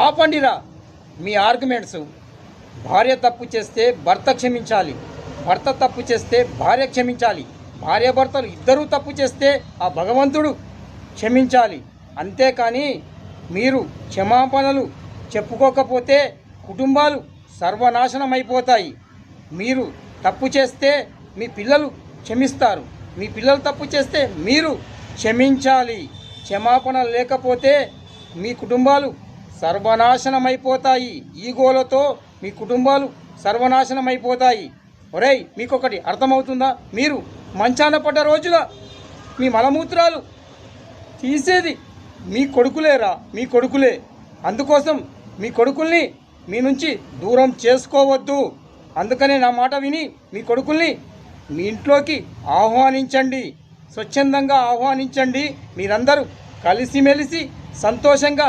ఆపండిరా. మీ arguments. భార్య తప్పు చేస్తే భర్త క్షమించాలి. భర్త తప్పు చేస్తే భార్య క్షమించాలి. భార్య భర్తలు ఇద్దరూ తప్పు చేస్తే ఆ భగవంతుడు క్షమించాలి. అంతేకాని మీరు క్షమాపణలు చెప్పుకోకపోతే కుటుంబాలు సర్వనాశనం అయిపోతాయి మీరు తప్పు చేస్తే మీ పిల్లలు క్షమిస్తారు. మీ పిల్లలు తప్పు చేస్తే మీరు క్షమించాలి. క్షమాపణ లేకపోతే మీ కుటుంబాలు సర్వనాశనం అయిపోతాయి ఈగోలతో మీ కుటుంబాలు సర్వనాశనం అయిపోతాయి ఒరేయ్ మీకొకటి అర్థమవుతుందా? మీరు మంచాన పడ్డ రోజున మీ మలమూత్రాలు తీసేది మీ కొడుకులేరా? మీ కొడుకులే. అందుకోసం మీ కొడుకుల్ని మీ నుంచి దూరం చేసుకోవద్దు. అందుకనే నా మాట విని మీ కొడుకుల్ని మీ ఇంట్లోకి ఆహ్వానించండి. స్వచ్ఛందంగా ఆహ్వానించండి. మీరందరూ కలిసిమెలిసి సంతోషంగా